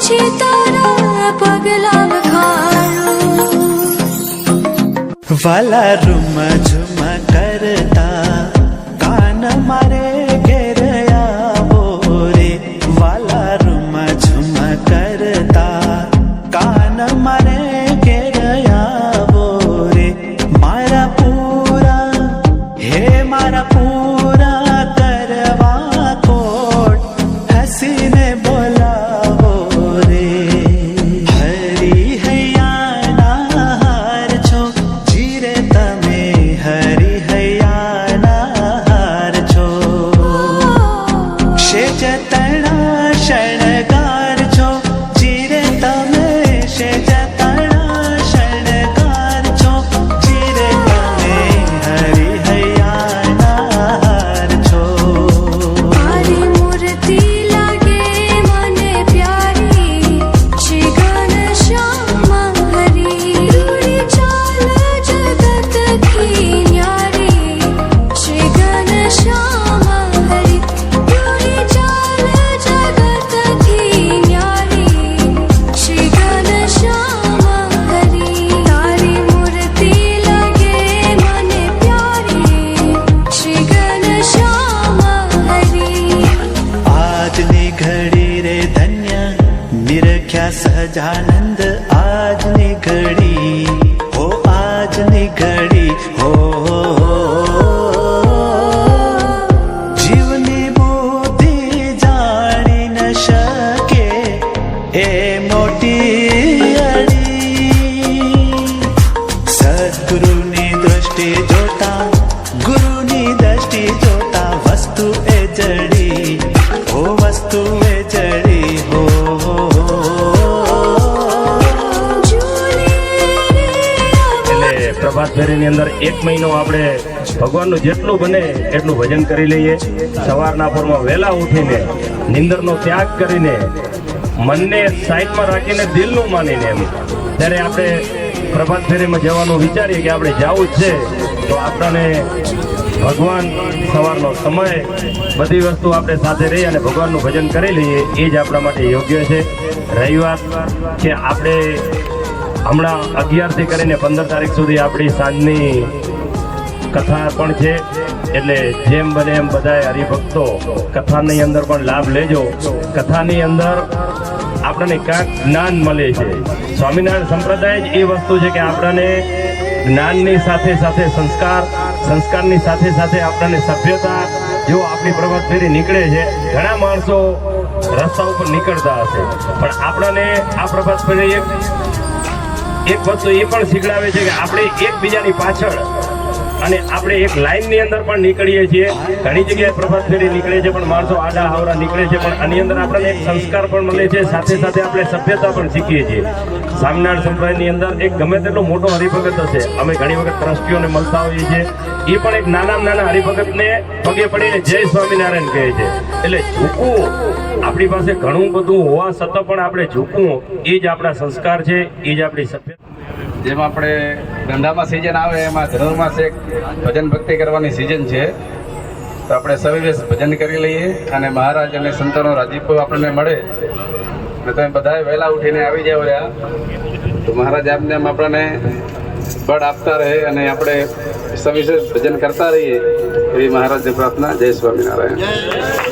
પછી તારા પગલા વખારું વાલા રૂમ ઝુમ કરતા કાન મારે નિરખ્યા સજાનંદ આજની ઘડી હો આજની ઘડી હો જીવની બુદ્ધિ જાણી ન શકે એ મોટી અડી સદગુરુની દ્રષ્ટિ જોતા ગુરુની દ્રષ્ટિ ફેરીની અંદર એક મહિનો આપણે ભગવાનનું જેટલું બને એટલું ભજન કરી લઈએ. સવારના પોરમાં વહેલા ઉઠીને નિંદરનો ત્યાગ કરીને મનને સાઈડમાં રાખીને દિલનું માનીને એમ. ત્યારે આપણે પ્રભાત ફેરીમાં જવાનું વિચારીએ કે આપણે જવું જ છે. તો આપણને ભગવાન સવારનો સમય, બધી વસ્તુ આપણે સાથે રહી અને ભગવાનનું ભજન કરી લઈએ, એ જ આપણા માટે યોગ્ય છે. રહી વાત કે આપણે હમણાં અગિયારથી કરીને પંદર તારીખ સુધી આપણી સાંજની કથા પણ છે. એટલે જેમ બને એમ બધાએ હરિભક્તો કથાની અંદર પણ લાભ લેજો. કથાની અંદર આપણને કાંક જ્ઞાન મળે છે. સ્વામિનારાયણ સંપ્રદાય જ એ વસ્તુ છે કે આપણને જ્ઞાનની સાથે સાથે સંસ્કાર, સંસ્કારની સાથે સાથે આપણને સભ્યતા જો આપણી પ્રભાત ફેરી નીકળે છે. ઘણા માણસો રસ્તા ઉપર નીકળતા હશે. પણ આપણને આ પ્રભાત ફેરી એક એક વસ્તુ એ પણ શીખડાવે છે કે આપણે એકબીજાની પાછળ અને આપણે એક લાઈનની અંદર પણ નીકળીએ છીએ. ઘણી જગ્યાએ પ્રભાત ફેરી નીકળે છે, પણ માણસો આડા હાવરા નીકળે છે, પણ આની અંદર આપણને એક સંસ્કાર પણ મળે છે. સાથે સાથે આપણે સભ્યતા પણ શીખીએ છીએ. સ્વામિનારાયણ સંપ્રદાયની અંદર એક ગમે તેટલો મોટો હરિભગત હશે. અમે ઘણી વખત ટ્રસ્ટીઓને મળતા હોઈએ છીએ. એ પણ એક નાના નાના હરિભગતને પગે પડીને જય સ્વામિનારાયણ કહે છે. એટલે ઝૂકવું, આપણી પાસે ઘણું બધું હોવા છતાં પણ આપણે ઝૂકવું, એ જ આપણા સંસ્કાર છે, એ જ આપણી સભ્યતા જેમાં આપણે ધંધામાં સિઝન આવે, એમાં ધનુર્માસ એક ભજન ભક્તિ કરવાની સિઝન છે. તો આપણે સવિવેશ ભજન કરી લઈએ અને મહારાજ અને સંતોનો રાજીપો આપણને મળે. અને તમે બધાએ વહેલા ઉઠીને આવી જાવ રહ્યા તો મહારાજ આપને એમ આપણને બળ આપતા રહે અને આપણે સવિશેષ ભજન કરતા રહીએ. એવી મહારાજની પ્રાર્થના. જય સ્વામિનારાયણ.